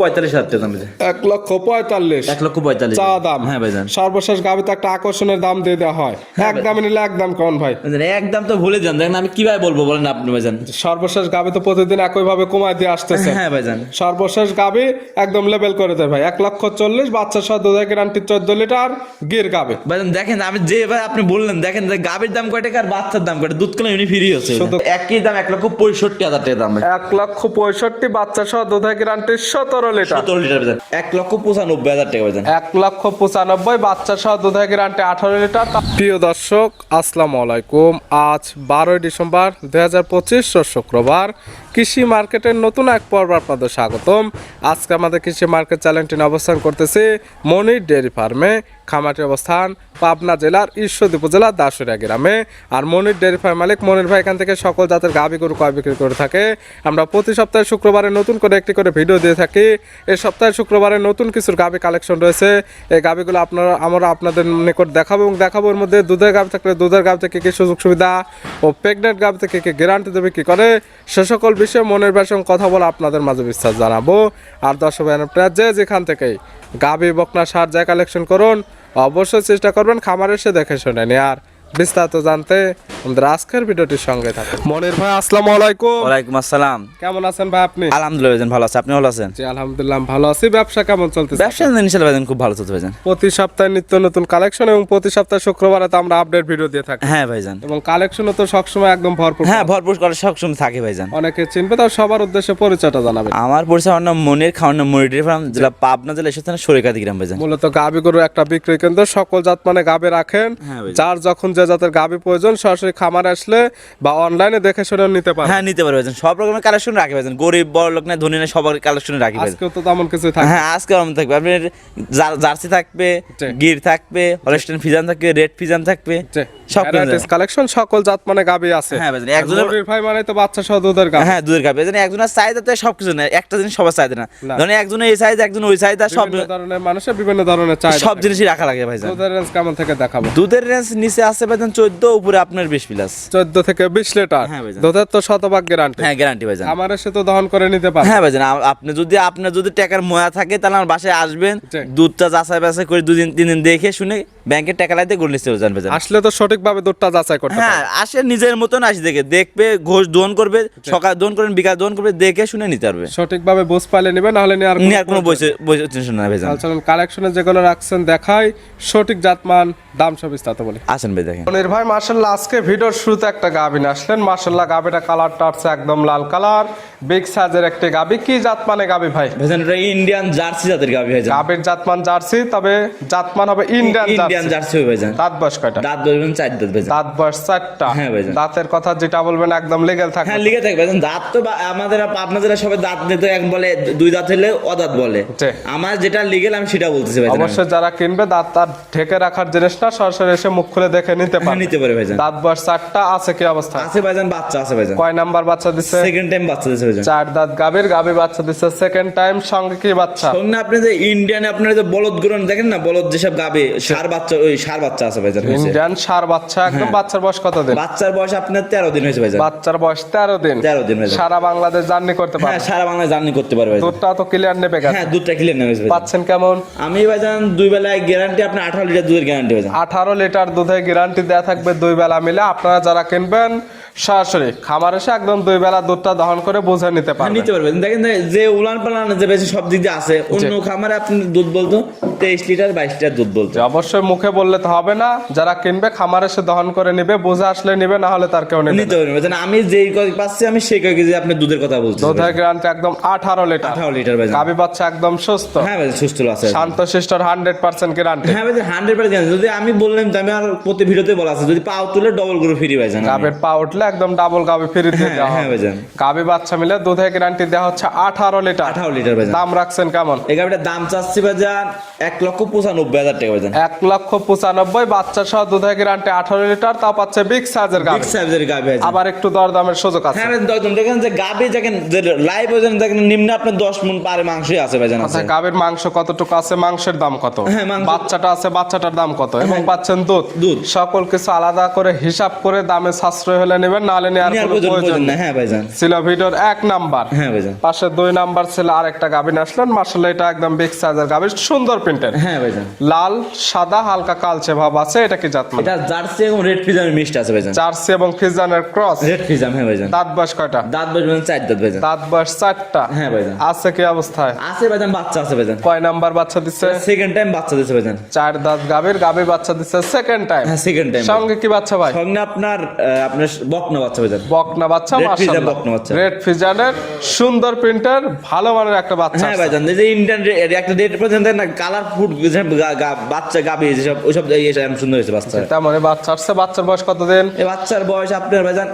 পঁয়তাল্লিশ হাজার টাকা দাম এক লক্ষ পঁয়তাল্লিশ। এক লক্ষ পঁয়তাল্লিশ। চা দাম। হ্যাঁ ভাইজান। সর্বশেষ গাবিতে একটা আকর্ষণের দাম দিয়ে দেওয়া হয়। এক দামে নিলে এক দাম কোন ভাই। একদম তো ভুলে যান। দেখেন আমি কীভাবে বলব বলেন আপনি ভাইজান। সর্বশেষ গাবি তো প্রতিদিন একই ভাবে কমায় দিয়ে আসতেছে। হ্যাঁ ভাইজান। সর্বশেষ গাবি একদম লেভেল করে দেয় ভাই। এক লক্ষ চল্লিশ বাচ্চা সহ দুধের গ্যারান্টি চোদ্দ লিটার গির গাবে। ভাইজান দেখেন আমি যে এবার আপনি বললেন দেখেন যে গাভীর দাম কয় টাকা আর বাচ্চার দাম কয় দুধ কেন এমনি ফ্রি হচ্ছে। শুধু- একই দাম এক লক্ষ পঁয়ষট্টি হাজার টাকা দাম এক লক্ষ পঁয়ষট্টি বাচ্চা সহ দুধের গ্যারান্টি সতেরো লিটার। সতেরো লিটার ভাইজান এক লক্ষ পঁচানব্বই হাজার টাকা এক লক্ষ পঁচানব্বই বাচ্চা সহ দুধের গ্যারান্টি আঠারো লিটার। প্রিয় দর্শক আসসালামু আলাইকুম। আজ বারোই ডিসেম্বর দুই হাজার পঁচিশ শুক্রবার। কৃষি মার্কেটের নতুন এক পর্ব আপনাদের স্বাগতম। আজকে আমাদের কৃষি মার্কেট চ্যানেলটি অবস্থান করতেছে মনির ডেয়ারি ফার্মে। খামাটি অবস্থান পাবনা জেলার ঈশ্বরদী উপজেলার দাসুরিয়া গ্রামে। আর মনির ডেয়ারি ফার্ম মালিক মনির ভাই, এখান থেকে সকল জাতের গাভী গরু কয় বিক্রি করে থাকে। আমরা প্রতি সপ্তাহে শুক্রবারে নতুন করে একটি করে ভিডিও দিয়ে থাকি। এই সপ্তাহে শুক্রবারে নতুন কিছুর গাভী কালেকশন রয়েছে। এই গাভীগুলো আপনারা, আমরা আপনাদের নিকট দেখাবো এবং দেখাবো এর মধ্যে দুধের গাভী থাকলে দুধের গাভী থেকে কী সুযোগ সুবিধা ও প্রেগনেন্ট গাভী থেকে কী গ্যারান্টি দেবে, কী করে? সে সকল বিষয়ে মনের ভাষণ কথা বলে আপনাদের মাঝে বিশ্বাস জানাব। আর দর্শক আপনারা যে যেখান থেকে গাবি বকনা সার যা কালেকশন করুন, অবশ্যই চেষ্টা করবেন খামার এসে দেখে শুনে আর বিস্তারিত জানতে আমাদের আজকের ভিডিওটির সঙ্গে থাকুন। মনির ভাই আসসালামু আলাইকুম। ওয়ালাইকুম আসসালাম। কেমন আছেন ভাই আপনি? আলহামদুলিল্লাহ ভালো আছে। আপনি ভালো আছেন? জি আলহামদুলিল্লাহ ভালো আছি। ব্যবসা কেমন চলতেছে? ব্যবসা ইনশাল্লাহ ভাইজান খুব ভালো চলছে ভাইজান। প্রতি সপ্তাহে নিত্য নতুন কালেকশন এবং প্রতি সপ্তাহে শুক্রবারে তো আমরা আপডেট ভিডিও দিয়ে থাকি। হ্যাঁ ভাইজান। এবং কালেকশনও তো সবসময় একদম ভরপুর হ্যাঁ ভরপুর করে সবসময় থাকে ভাইজান। অনেকে চিনবে তাও সবার উদ্দেশ্যে পরিচয়টা জানাবে আমার পরিচয় আমার নাম মনির খাওয়ার নাম মনির ফার্ম জেলা পাবনা জেলা এসেছে সরিকাতি গ্রাম ভাইজান। মূলত গাবি গরু একটা বিক্রয় কেন্দ্র সকল জাত মানে গাবে রাখেন। হ্যাঁ যার যখন যে জাতের গাবি প্রয়োজন সরাসরি খামারে আসলে বা অনলাইনে দেখে শুনে নিতে পারে হ্যাঁ নিতে পারবে সব রকমের কালেকশন রাখি ভাইজান গরিব বড় লোক না ধনী না সবার কালেকশন রাখি ভাইজান আজকেও তো তেমন কিছু থাকে হ্যাঁ আজকে আমি থাকবে। আপনার জার্সি থাকবে গির থাকবে হলস্টেন ফিজান থাকবে রেড ফিজান থাকবে সব কালেকশন সকল জাত মানে গাবি আছে। হ্যাঁ ভাইজান, একজনের- একজনের ভাই মানে তো বাচ্চা সহ দুধের গাবি। হ্যাঁ দুধের কাপে যেন একজনের চাহিদা তো সব কিছু না একটা জিনিস সবার চাহিদা না। ধরেন একজনের এই চাহিদা একজন ওই চাহিদা সব ধরনের মানুষের বিভিন্ন ধরনের চাহিদা সব জিনিসই রাখা লাগে ভাইজান। দুধের রেঞ্জ কেমন থেকে দেখাবো? দুধের রেঞ্জ নিচে আছে ভাইজান চোদ্দ উপরে আপনার বিশ প্লাস চোদ্দ থেকে বিশ লিটার হ্যাঁ। দুধের তো শতভাগ গ্যারান্টি হ্যাঁ গ্যারান্টি ভাইজান। আমার এসে তো দহন করে নিতে পারে হ্যাঁ ভাইজান আপনি যদি আপনার যদি টাকার ময়া থাকে তাহলে আমার বাসায় আসবেন। দুধটা যাচাই বাছাই করে দুদিন তিন দিন দেখে শুনে ব্যাংকের টাকা লাইতে গোল্ড যান ভাইজান। আসলে তো সঠিকভাবে দুধটা যাচাই করতে হ্যাঁ আসে নিজের মতন আসি দেখে। দেখবে ঘোষ দোন করবে সকাল দোন করবেন বিকাল দোন করবে দেখে শুনে নিতে পারবে। সঠিকভাবে বোঝ পালে নিবে নাহলে নেওয়ার নিয়ে আর কোনো বসে বসে টেনশন না ভাইজান। চলুন কালেকশনে যেগুলো রাখছেন দেখাই সঠিক জাতমান দাম সব বিস্তারিত বলি। আসেন ভাই দেখেন মনির ভাই মার্শাল্লাহ আজকে ভিডিওর শুরুতে একটা গাবিন আসলেন। মার্শাল্লাহ গাবিটা কালারটা আসছে একদম লাল কালার বিগ সাইজের একটি গাবি। কি জাত মানে গাবি ভাই? ভাইজান এটা ইন্ডিয়ান জার্সি জাতের গাবি ভাইজান। গাবির জাতমান জার্সি তবে জাতমান হবে ইন্ডিয়ান ইন্ডিয়ান জার্সি হবে ভাইজান। দাঁত বয়স কয়টা? দাঁত ধরবেন চার দাঁত ভাইজান। দাঁত বয়স চারটা। হ্যাঁ ভাইজান। দাঁতের কথা যেটা বলবেন একদম লিগেল থাকে হ্যাঁ লিখে থাকবে ভাইজান। দাঁত তো আমাদের আপনাদের সবাই দাঁত নিতে এক বলে দুই দাঁত হলে অদাঁত বলে। আমার যেটা লিগেল আমি সেটা বলতেছি ভাইজান। আমি। অবশ্যই যারা কিনবে দাঁত তার ঢেকে রাখার জিনিস না সরাসরি এসে মুখ খুলে দেখে নিতে হ্যাঁ, পারে নিতে পারে ভাইজান। দাঁত বয়স চারটা আছে কি অবস্থা? আছে ভাইজান বাচ্চা আছে ভাইজান। কয় নাম্বার বাচ্চা দিচ্ছে সেকেন্ড টাইম বাচ্চা দিচ্ছে ভাইজান। চার দাঁত গাবির গাবি বাচ্চা দিচ্ছে সেকেন্ড টাইম সঙ্গে কি বাচ্চা? সঙ্গে আপনি যে ইন্ডিয়ান আপনার যে বলদ গ্রহণ দেখেন না বলদ যেসব গাবে সার বাচ্চা ওই সার বাচ্চা আছে ভাইজান। ইন্ডিয়ান সার বাচ্চা একদম হ্যাঁ। বাচ্চার বয়স কত দিন? বাচ্চার বয়স আপনার তেরো দিন হয়েছে ভাইজান। বাচ্চার বয়স তেরো দিন। তেরো দিন ভাইজান। সারা বাংলাদেশ জার্নি করতে হ্যাঁ পারে সারা বাংলায় জার্নি করতে পারবে ভাইজান। দুধটা তো ক্লিয়ার নেবে হ্যাঁ দুধটা ক্লিয়ার নেবে ভাইজান। পাচ্ছেন কেমন? আমি ভাইজান দুই বেলায় গ্যারান্টি আপনার আঠারো লিটার দুধের গ্যারান্টি ভাইজান। আঠারো লিটার দুধের গ্যারান্টি দেওয়া থাকবে দুই বেলা মিলে। আপনারা যারা কিনবেন সরাসরি খামার এসে একদম দুই বেলা দুধটা দহন করে বুঝে নিতে পারবেন নিতে পারবেন। দেখেন যে উলান পালান যে বেশি সব দিক দিয়ে আছে অন্য খামারে আপনি দুধ বলতো তেইশ লিটার বাইশ লিটার দুধ বলতো। অবশ্যই মুখে বললে তো হবে না। যারা কিনবে খামার এসে দহন করে নিবে বুঝে আসলে নিবে না হলে তার কেউ নেবে নিতে পারবেন আমি যেই কয় পাচ্ছি আমি সেই কয়েক কেজি আপনি দুধের কথা বলছি দুধের গ্যারান্টি একদম আঠারো লিটার। আঠারো লিটার ভাইজান গাবি বাচ্চা একদম সুস্থ। হ্যাঁ ভাইজান সুস্থ আছে। শান্ত শিষ্টর হান্ড্রেড পার্সেন্ট গ্যারান্টি হ্যাঁ ভাইজান হান্ড্রেড পার্সেন্ট যদি আমি বললাম তো আমি আর প্রতি ভিডিওতে বলা আছে যদি পাও তুলে ডবল করে ফ্রি আমি। গাবের পা উঠলে একদম ডাবল গাবি ফ্রি দিয়ে হ্যাঁ, দেওয়া হ্যাঁ হবে। ভাইজান। গাবি বাচ্চা মিলে দুধের গ্যারান্টি দেওয়া হচ্ছে আঠারো লিটার। আঠারো লিটার ভাইজান। দাম রাখছেন কেমন? এই গাড়িটার দাম চাচ্ছি ভাইজান এক লক্ষ পঁচানব্বই হাজার টাকা ভাইজান। এক লক্ষ পঁচানব্বই বাচ্চা সহ দুধের গ্যারান্টি আঠারো লিটার তা পাচ্ছে বিগ সাইজের বিগ গাভি সাইজের গাভি ভাইজান। আবার একটু দরদামের সুযোগ আছে। হ্যাঁ দশজন দেখেন যে গাবি দেখেন যে লাইভ ওজন দেখেন নিম্নে আপনার দশ মন পারে মাংসই আছে ভাইজান আচ্ছা গাভীর মাংস কতটুকু আছে মাংসের দাম কত? হ্যাঁ, বাচ্চাটা আছে বাচ্চাটার দাম কত? এবং পাচ্ছেন দুধ। দুধ। সকল কিছু আলাদা করে হিসাব করে দামে সাশ্রয় হলে নেবেন নাহলে নেওয়ার কোনো প্রয়োজন না। হ্যাঁ ভাইজান। ছিল ভিডিওর এক নাম্বার। হ্যাঁ ভাইজান। পাশে দুই নাম্বার ছিল আরেকটা গাভীন আসলেন। মার্শাল এটা একদম বিগ সাইজের সুন্দর প্রিন্টের। হ্যাঁ ভাইজান। লাল সাদা হালকা কালচে ভাব আছে। এটা কি জাত মানে? এটা জার্সি এবং রেড মিষ্ট আছে ভাইজান। জার্সি এবং ফিজানের ক্রস রেড ফিজাম হ্যাঁ ভাইজান। দাঁত বয়স কয়টা? দাঁত বসবেন চার দাঁত ভাইজান। দাঁত বয়স চারটা। হ্যাঁ ভাইজান। আছে কি অবস্থায়? আছে ভাইজান বাচ্চা আছে ভাইজান। কয় নাম্বার বাচ্চা দিচ্ছে সেকেন্ড টাইম বাচ্চা দিছে ভাইজান। চার দাঁত গাভীর গাভীর বাচ্চা দিচ্ছে সেকেন্ড টাইম হ্যাঁ সেকেন্ড টাইম সঙ্গে কি বাচ্চা ভাই? সঙ্গে আপনার আপনার বকনা বাচ্চা ভাইজান বকনা বাচ্চা মাশাআল্লাহ। বকনা বাচ্চা। রেড ফিজানের সুন্দর প্রিন্টার ভালো মানের একটা বাচ্চা হ্যাঁ ভাইজান এই যে ইন্ডিয়ান একটা রেড পর্যন্ত না কালার ফুড বাচ্চা গাবি যেসব ওইসব সুন্দর হয়েছে বাচ্চা। তার মানে বাচ্চা আসছে বাচ্চার বয়স কত দিন এই বাচ্চার বয়স আপনার ভাইজান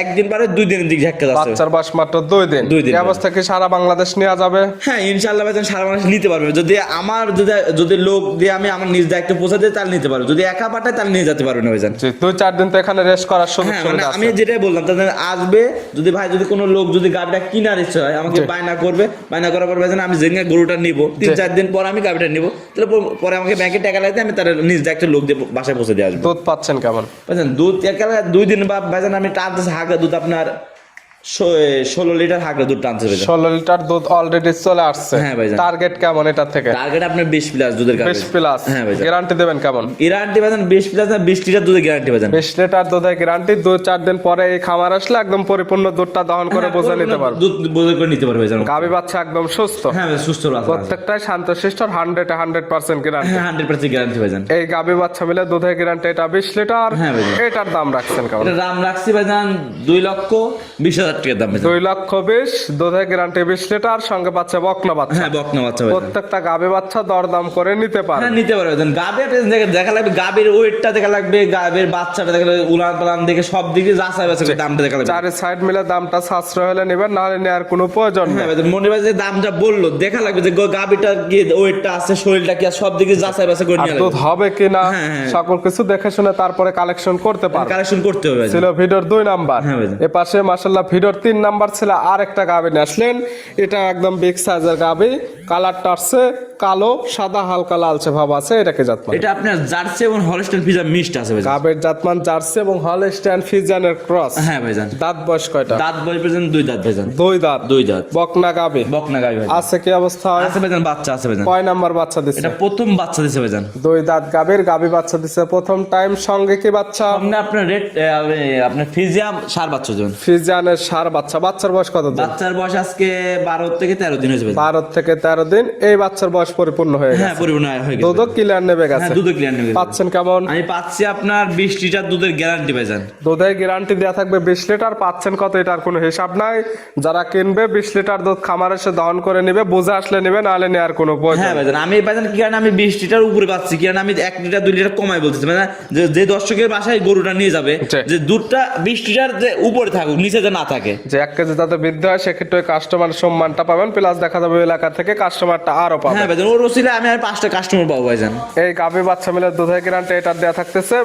একদিন পারে দুই দিনের দিক ঝাক্কা যাচ্ছে বাচ্চার বয়স মাত্র দুই দিন। দুই দিন। এই অবস্থা কি সারা বাংলাদেশ নেওয়া যাবে? হ্যাঁ ইনশাল্লাহ ভাইজান সারা মানুষ নিতে পারবে। যদি আমার যদি যদি লোক দিয়ে আমি আমার নিজ দায়িত্ব পৌঁছে দিই তাহলে নিতে পারব। যদি একা পাঠায় তাহলে নিয়ে যেতে পারবে না ভাইজান দুই চার দিন তো এখানে রেস্ট করার সুযোগ হ্যাঁ মানে আমি আছে যেটাই বললাম তাদের আসবে যদি ভাই যদি কোনো লোক যদি গাড়িটা কিনার ইচ্ছা হয় আমাকে বায়না করবে বায়না করার পর ভাইজান আমি যেদিন গরুটা নিব। তিন চার দিন পর আমি গাড়িটা নিব। তাহলে পরে আমাকে ব্যাংকে টাকা লাগবে আমি তার নিজ দায়িত্ব লোক দিয়ে বাসায় পৌঁছে দিয়ে আসব। দুধ পাচ্ছেন কেমন? বুঝলেন দুধ একেবারে দুই দিন বা ভাইজান আমি টানতেছি হাগা দুধ আপনার ষো- এ, ষোলো লিটার হাগা দুধ ভাইজান। ষোলো লিটার দুধ অলরেডি চলে আসছে। হ্যাঁ ভাইজান। টার্গেট কেমন এটার থেকে? টার্গেট আপনার বিশ প্লাস দুধের বিশ প্লাস হ্যাঁ ভাইজান। গ্যারান্টি দেবেন কেমন? গ্যারান্টি ভাইজান বিশ প্লাস না বিশ লিটার দুধের গ্যারান্টি ভাইজান। বিশ লিটার দুধের গ্যারান্টি দু চার দিন পরে এই খামার আসলে একদম পরিপূর্ণ দুধটা দহন করে হ্যাঁ, বোঝা নিতে পারব। দুধ বোঝা করে নিতে পারবে গাভী বাচ্চা একদম সুস্থ। হ্যাঁ সুস্থ প্রত্যেকটাই শান্ত শিষ্ট hundred hundred percent guarantee hundred percent guarantee ভাইজান। এই গাভী বাচ্চা মিলে দুধের গ্যারান্টি এটা বিশ লিটার। হ্যাঁ। এটার দাম রাখছেন কেমন? দাম রাখছি ভাইজান দুই লক্ষ বিশ হাজার টাকা দাম দুই লক্ষ বিশ দুধের গ্যারান্টি বিশ লিটার সঙ্গে বকনা বাচ্চা। হ্যাঁ বকনা বাচ্চা প্রত্যেকটা গাভী বাচ্চা দরদাম করে নিতে পারে হ্যাঁ নিতে গাবের দেখা লাগবে গাবের ওয়েটটা দেখা লাগবে গাবের বাচ্চাটা দেখা লাগবে উলান পালান দেখে সব দিকে যাচাই বাছাই করে দামটা দেখা লাগবে। চারি সাইড মিলে দামটা সাশ্রয় হলে নেবেন নাহলে নেওয়ার কোনো প্রয়োজন হ্যাঁ নেই। মনে হয় যে দামটা বলল দেখা লাগবে যে গাবিটা কি ওয়েটটা আছে শরীরটা কি সব দিকে যাচাই বাছাই করে নিয়ে দুধ হবে কিনা হ্যাঁ, হ্যাঁ। সকল কিছু দেখে শুনে তারপরে কালেকশন করতে পারবে। কালেকশন করতে হবে। ছিল ভিডিওর দুই নাম্বার। এ পাশে মাসাল্লাহ ভিডিওর তিন নাম্বার ছেলে আর একটা গাবি আসলেন। এটা একদম বিগ সাইজের গাবি। কালারটা আসছে কালো সাদা হালকা লালচে ভাব আছে এটাকে জাতমান। এটা আপনার জার্সি এবং হলস্টেন পিজা মিক্সড আছে ভাইজান। গাবের জাতমান জার্সি এবং হলস্টাইন ফিজানের ক্রস হ্যাঁ ভাইজান। দাঁত বয়স কয়টা? দাঁত বয়স পর্যন্ত দুই দাঁত ভাইজান। দুই দাঁত। দুই দাঁত। বকনা গাবে। বকনা গাবে আছে কি অবস্থা? আছে ভাইজান বাচ্চা আছে ভাইজান। কয় নাম্বার বাচ্চা দিচ্ছে এটা প্রথম বাচ্চা দিছে ভাইজান। দুই দাঁত গাবের গাবে বাচ্চা দিচ্ছে প্রথম টাইম সঙ্গে কি বাচ্চা? সামনে আপনার রেড আপনার ফিজিয়াম সার বাচ্চা জন। ফিজানের সার বাচ্চা বাচ্চার বয়স কত দিন? বাচ্চার বয়স আজকে বারো থেকে তেরো দিন হয়েছে। বারো থেকে তেরো দিন এই বাচ্চার বয়স পরিপূর্ণ হয়ে গেছে। হ্যাঁ পরিপূর্ণ হয়ে গেছে। দুধও ক্লিয়ার নেবে হ্যাঁ গেছে। দুধও ক্লিয়ার নেবে। পাচ্ছেন কেমন? আমি পাচ্ছি আপনার বিশ লিটার দুধের গ্যারান্টি ভাইজান। দুধের গ্যারান্টি দেওয়া থাকবে বিশ লিটার পাচ্ছেন কত এটার কোনো হিসাব নাই। যারা কিনবে বিশ লিটার দুধ খামার এসে দহন করে নেবে বুঝে আসলে নেবে নাহলে নেওয়ার কোনো প্রয়োজন হ্যাঁ। ভাইজান আমি ভাইজান কি কারণে আমি বিশ লিটার উপরে পাচ্ছি? কি কারণে আমি এক লিটার দুই লিটার কমাই বলতেছি? মানে যে যে দর্শকের বাসায় গরুটা নিয়ে যাবে যে দুধটা বিশ লিটার যে উপরে থাকুক নিচে যে না থাকে যে এক কেজি যাতে বৃদ্ধি হয় সেক্ষেত্রে কাস্টমার সম্মানটা পাবেন প্লাস দেখা যাবে এলাকা থেকে কাস্টমারটা আরও পাবে। হ্যাঁ ভাইজান ওর ওসিলে আমি আর পাঁচটা কাস্টমার পাবো ভাইজান। এই গাভী বাচ্চা মিলে দুধের গ্যারান্টি এটার দেওয়া থাকতেছে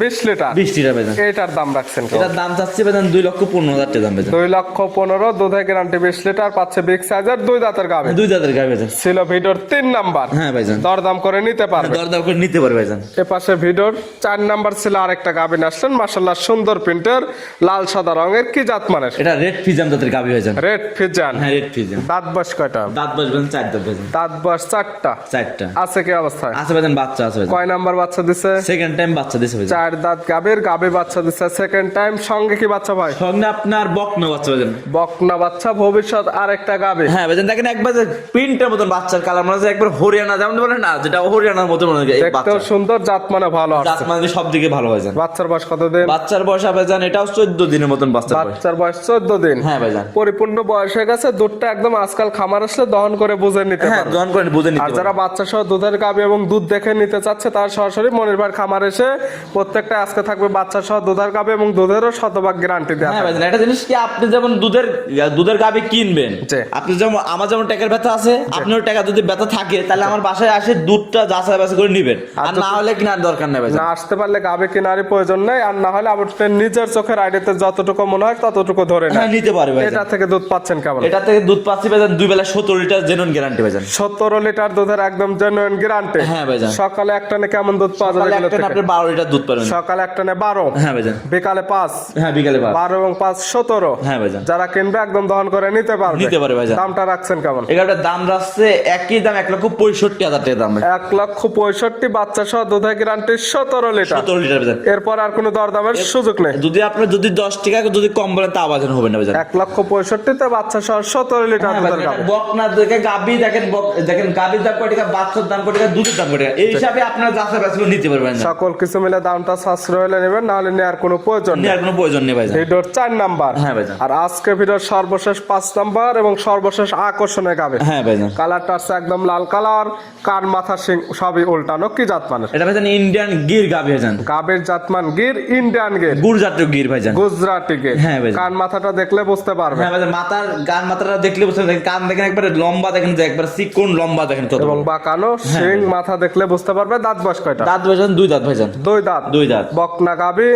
বিশ লিটার। বিশ লিটার ভাইজান। এটার দাম রাখছেন এটার দাম চাচ্ছি ভাইজান দুই লক্ষ পনেরো হাজার টাকা দাম ভাইজান। দুই লক্ষ পনেরো দুধের গ্যারান্টি বিশ লিটার পাচ্ছে বিগ সাইজের দুই দাঁতের গাভী। দুই দাঁতের গাড়ি ভাইজান। ছিল ভিডিওর তিন নাম্বার। হ্যাঁ ভাইজান। দরদাম করে নিতে পারবে। দর দর করে নিতে পারবে ভাইজান। এ পাশে ভিডিওর চার নাম্বার ছিল আরেকটা গাভিন আসলেন মাসাল্লাহ সুন্দর প্রিন্টের লাল সাদা রঙের কি জাত মানের? এটা রেড ফিজাম দাঁতের গাবি ভাইজান রেড ফিজান হ্যাঁ রেড ফিজাম দাঁত বয়স কয়টা? দাঁত বসবেন চার দাঁত ভাইজান দাঁত বয়স চারটা? চারটা। আছে কি অবস্থায়? আছে ভাইজান বাচ্চা আছে কয় নাম্বার বাচ্চা দিছে? সেকেন্ড টাইম বাচ্চা দিছে চার দাঁত গাভীর গাভী বাচ্চা দিছে। সেকেন্ড টাইম সঙ্গে কি বাচ্চা ভাই? সঙ্গে আপনার বকনা বাচ্চা ভাইজান বকনা বাচ্চা ভবিষ্যৎ আরেকটা গাভী। হ্যাঁ ভাইজান দেখেন একবার প্রিন্টের মতন বাচ্চার কালার মনে হচ্ছে একবার হরিয়ানা যেমন বলে না যেটা হরিয়ানার মতো মনে হয় দেখতেও সুন্দর জাত মানে ভালো জাত মানে সব দিকে ভালো ভাইজান বাচ্চার বয়স কত দিন বাচ্চার বয়স ভাইজান এটাও চোদ্দ দিনের মতন বাচ্চা বাচ্চার বয়স চোদ্দ দিন হ্যাঁ ভাইজান। পরিপূর্ণ বয়স হয়ে গেছে দুধটা একদম আজকাল খামার আসলে দহন করে বুঝে নিতে হ্যাঁ দহন করে বুঝে নিতে আর যারা বাচ্চা সহ দুধের গাবি এবং দুধ দেখে নিতে চাচ্ছে তার সরাসরি মনির ভাই খামার এসে প্রত্যেকটা আজকে থাকবে বাচ্চা সহ দুধের গাবি এবং দুধেরও শতভাগ গ্যারান্টি দেওয়া হ্যাঁ ভাইজান একটা জিনিস কি আপনি যেমন দুধের দুধের গাবি কিনবেন আপনি যেমন আমার যেমন টাকার ব্যথা আছে আপনার টাকা যদি ব্যথা থাকে তাহলে আমার বাসায় আসে দুধটা যাচাই বাছাই করে নিবেন। আর না হলে কিনার দরকার নেই না আসতে পারলে গাবে কেনারই প্রয়োজন নেই আর না হলে আপনার নিজের চোখের আইডিতে যতটুকু মনে হয় ততটুকু ধরে হ্যাঁ নেয় নিতে পারে এটা থেকে দুধ পাচ্ছেন কেমন? এটা থেকে দুধ পাচ্ছি ভাইজান দুই বেলা সত্তর লিটার জেনুইন গ্যারান্টি লিটার দুধের একদম জেনুইন গ্যারান্টি হ্যাঁ ভাইজান। সকালে কেমন দুধ পাওয়া যাবে সকালে আপনি বারো লিটার দুধ পাবেন। সকালে হ্যাঁ ভাইজান। বিকালে হ্যাঁ বিকালে পাঁচ। বারো এবং পাঁচ সতেরো। হ্যাঁ ভাইজান। যারা কিনবে একদম দহন করে নিতে পারবে। নিতে পারে ভাইজান। দামটা রাখছেন কেমন? এগারোটার দাম রাখছে একই দাম এক লক্ষ পঁয়ষট্টি হাজার টাকা দাম। এক লক্ষ পঁয়ষট্টি বাচ্চা সহ দুধের গ্যারান্টি সতেরো লিটার। সত্তর লিটার ভাইজান। এরপর আর কোনো দরদামের সুযোগ নেই। যদি আপনার যদি দশ টাকা যদি কম বলেন তা আবার হবে না এক লক্ষ পঁয়ষট্টিতে বাচ্চা সহ সতেরো লিটার হ্যাঁ দুধের ভাইজান, গাবে এটা বক না দেখে গাবি দেখেন দেখেন গাবির দাম বাচ্চার দাম দুধের দাম এই হিসাবে আপনারা যাচাই বাছাই নিতে পারবেন সকল কিছু মিলে দামটা সাশ্রয় হলে নেবেন নেওয়ার কোনো প্রয়োজন নেই। কোনো প্রয়োজন নেই ভাইজান। ভিডিওর চার নাম্বার। হ্যাঁ ভাইজান। আর আজকে ভিডিওর সর্বশেষ পাঁচ নাম্বার এবং সর্বশেষ আকর্ষণে গাবে। হ্যাঁ ভাইজান। কালারটা আছে একদম লাল কালার কান মাথা সিং সবই উল্টানো কি জাতমানের এটা ভাইজান ইন্ডিয়ান গির গাবি ভাইজান। গাবের জাতমান গির ইন্ডিয়ান গির। জাতীয় গির ভাইজান। গুজরাটি গির। হ্যাঁ ভাই। কান মাথাটা দেখলে বুঝতে পারবে। হ্যাঁ মাথার গান মাথাটা দেখলে বুঝতে পারবেন কান দেখেন একবারে লম্বা দেখেন যে একবার চিকন লম্বা দেখেন কত এবং বড়। বাঁকানো সিং মাথা দেখলে বুঝতে পারবে। দাঁত বয়স কয়টা? দাঁত ভাইজান দুই দাঁত ভাইজান। দুই দাঁত। দুই দাঁত। বকনা গাবি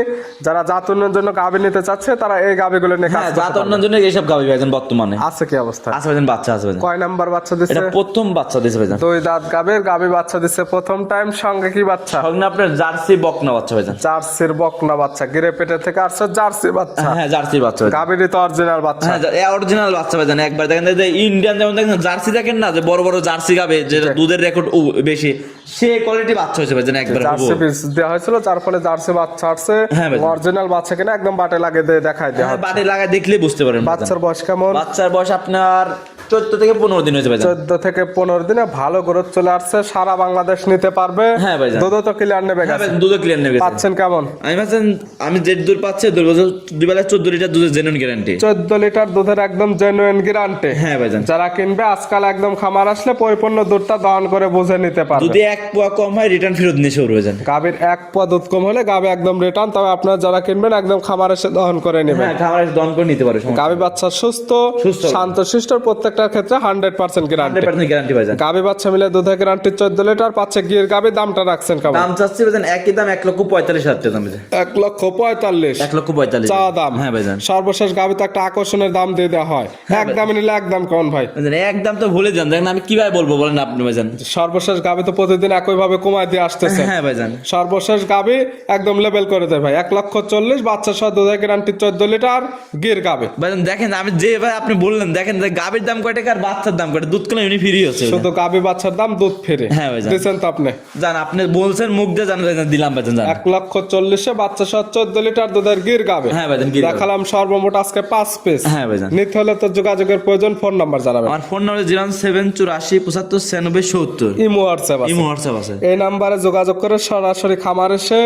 যারা জাত উন্নয়নের জন্য গাবি নিতে চাচ্ছে তারা এই গাবিগুলো নিয়ে কাজ হ্যাঁ জাত পারবে। অন্যান্য জন্য এইসব গাবি ভাইজান বর্তমানে। আছে কি অবস্থা? আছে ভাইজান বাচ্চা আছে ভাইজান। কয় নাম্বার বাচ্চা দিছে? এটা দিচ্ছে প্রথম বাচ্চা দিয়েছে ভাইজান। দুই দাঁত গাবির গাবি বাচ্চা দিচ্ছে প্রথম টাইম সঙ্গে কি বাচ্চা? সঙ্গে আপনার জার্সি বকনা বাচ্চা ভাইজান। জার্সির বকনা বাচ্চা গিরে পেটে থেকে আসছে জার্সি বাচ্চা। হ্যাঁ জার্সির বাচ্চা। তো অরিজিনাল বাচ্চা। হ্যাঁ অরিজিনাল বাচ্চা ভাইজান একবার দেখেন যে ইন্ডিয়ান যেমন দেখেন জার্সি দেখেন না যে বড় বড় জার্সি গাবে যে দুধের রেকর্ড বেশি সে কোয়ালিটি বাচ্চা হয়েছে ভাইজান একবার জার্সি পিস দেওয়া হয়েছিল যার ফলে জার্সি বাচ্চা আসছে। হ্যাঁ অরিজিনাল বাচ্চা কিনা একদম বাটে লাগে দেখায় দেখাই দেওয়া হ্যাঁ। বাটে লাগায় দেখলে বুঝতে পারেন বাচ্চার বয়স কেমন? বাচ্চার বয়স আপনার চোদ্দ থেকে পনেরো দিন হয়েছে চোদ্দ থেকে পনেরো দিনে ভালো গ্রোথ চলে আসছে সারা বাংলাদেশ নিতে পারবে। হ্যাঁ ভাইজান। দুধ তো ক্লিয়ার নেবে হ্যাঁ দুধও ক্লিয়ার নেবে পাচ্ছেন কেমন? আমি ভাবছেন আমি যে দুধ পাচ্ছি দুই বছর দুই বেলা চোদ্দ লিটার দুধের জেনুইন গ্যারান্টি চোদ্দ লিটার দুধের একদম জেনুইন গ্যারান্টি হ্যাঁ ভাইজান। যারা কিনবে আজকাল একদম খামার আসলে পরিপূর্ণ দুধটা দহন করে বুঝে নিতে পারবে। যদি এক পোয়া কম হয় রিটার্ন ফেরত নিয়ে শুরু হয়ে যান গাভীর এক পোয়া দুধ কম হলে গাভী একদম রিটার্ন তবে আপনারা যারা কিনবেন একদম খামার এসে দহন করে নেবেন। হ্যাঁ খাবার দন করে নিতে পারে গাভী বাচ্চা সুস্থ সুস্থ। শান্ত শিষ্ট প্রত্যেকটার ক্ষেত্রে হান্ড্রেড পার্সেন্ট গ্যারান্টি গ্যারান্টি ভাইজান গাভী বাচ্চা মিলে দুধের গ্যারান্টি চোদ্দ লিটার পাচ্ছে গিয়ের গাভী দামটা রাখছেন কেমন? দাম চাচ্ছি ভাইজান একই দাম এক লক্ষ পঁয়তাল্লিশ হাজার দাম। এক লক্ষ পঁয়তাল্লিশ। এক লক্ষ পঁয়তাল্লিশ। চা দাম। হ্যাঁ ভাইজান সর্বশেষ গাভীতে একটা আকর্ষণের দাম দিয়ে দেওয়া হয়। এক দামে নিলে এক দাম কেমন ভাই? এক দাম তো ভুলে যান। দেখেন আমি কীভাবে বলব বলেন আপনি ভাইজান সর্বশেষ গাভী তো প্রতিদিন একই ভাবে কমায় দিয়ে আসতেছে। হ্যাঁ ভাইজান সর্বশেষ গাভী একদম লেভেল করে দেয় ভাই। এক লক্ষ চল্লিশ বাচ্চা সহ দুধের গ্যারান্টি চোদ্দ লিটার গির গাভী। ভাইজান দেখেন আমি যে ভাই আপনি বললেন দেখেন যে গাভীর দাম কয় টাকা আর বাচ্চার দাম কয়? দুধ কেন এমনি ফ্রি হচ্ছে শুধু গাভী বাচ্চার দাম দুধ ফিরে। হ্যাঁ ভাইজান। দিচ্ছেন তো আপনি। জান আপনি বলছেন মুখ দিয়ে জান দিলাম ভাইজান জান। এক লক্ষ চল্লিশে বাচ্চা সহ চোদ্দ লিটার দুধের গির গাবে। হ্যাঁ কি দেখালাম সর্বমোট আজকে পাঁচ পিস হ্যাঁ ভাইজান। নিতে হলে তো যোগাযোগের প্রয়োজন ফোন নাম্বার জানাবেন। আমার ফোন নম্বর জিরো সেভেন চুরাশি পঁচাত্তর ছিয়ানব্বই সত্তর। ইমো হোয়াটসঅ্যাপ আছে। ইমো হোয়াটসঅ্যাপ আছে। এই নাম্বারে যোগাযোগ করে সরাসরি খামার এসে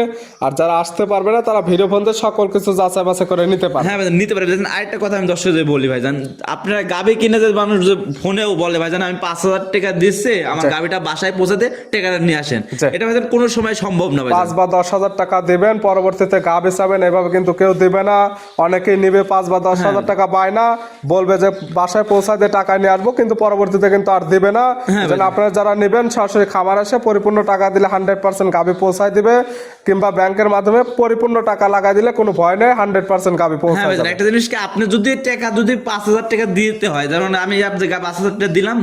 আর যারা আসতে পারবে না তারা ভিডিও ফোন সকল কিছু যাচাই বাছাই করে নিতে পারে হ্যাঁ ভাইজান নিতে পারে আরেকটা কথা আমি দর্শকদের বলি ভাইজান আপনারা গাবে কিনে যে মানুষ যে ফোনেও বলে ভাইজান আমি পাঁচ হাজার টাকা দিচ্ছে আমার গাবিটা বাসায় পৌঁছাতে টাকাটা নিয়ে আসেন। এটা ভাইজান কোনো সময় সম্ভব না পাঁচ বা দশ হাজার টাকা দিবেন পরবর্তীতে গা বেচাবেন এভাবে কিন্তু কেউ দিবে না। অনেকেই নিবে পাঁচ বা দশ হাজার টাকা পায় না বলবে যে বাসায় পৌঁছা দিয়ে টাকা নিয়ে আসব কিন্তু পরবর্তীতে কিন্তু আর দিবে না। হ্যাঁ যেন আপনারা যারা নেবেন সরাসরি খামার আসে পরিপূর্ণ টাকা দিলে হান্ড্রেড পার্সেন্ট গাবি পৌঁছায় দিবে কিংবা ব্যাংকের মাধ্যমে পরিপূর্ণ টাকা লাগাই দিলে কোনো ভয় নেই হান্ড্রেড পার্সেন্ট গাবি হ্যাঁ পৌঁছায় একটা জিনিস কি আপনি যদি টাকা যদি পাঁচ হাজার টাকা দিতে হয় যেমন আমি দিলাম।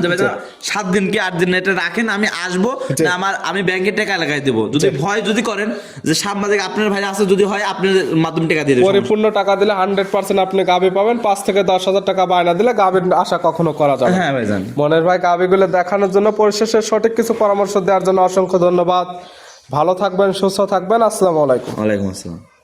সাত দিন কি আট দিন এটা রাখেন আমি আসব না আমার আমি ব্যাংকে টাকা লাগাই দেবো। যদি ভয় যদি করেন যে সাংবাদিক আপনার ভাই আছে যদি হয় আপনার মাধ্যমে টাকা দিয়ে দেবো। পরিপূর্ণ টাকা দিলে হান্ড্রেড পার্সেন্ট আপনি গাবি পাবেন পাঁচ থেকে দশ হাজার টাকা বায়না দিলে গাবির আশা কখনো করা যাবে হ্যাঁ ভাইজান মনের ভাই গাবিগুলো দেখানোর জন্য পরিশেষে সঠিক কিছু পরামর্শ দেওয়ার জন্য অসংখ্য ধন্যবাদ। ভালো থাকবেন সুস্থ থাকবেন আসসালামু আলাইকুম। ওয়ালাইকুম আসসালাম।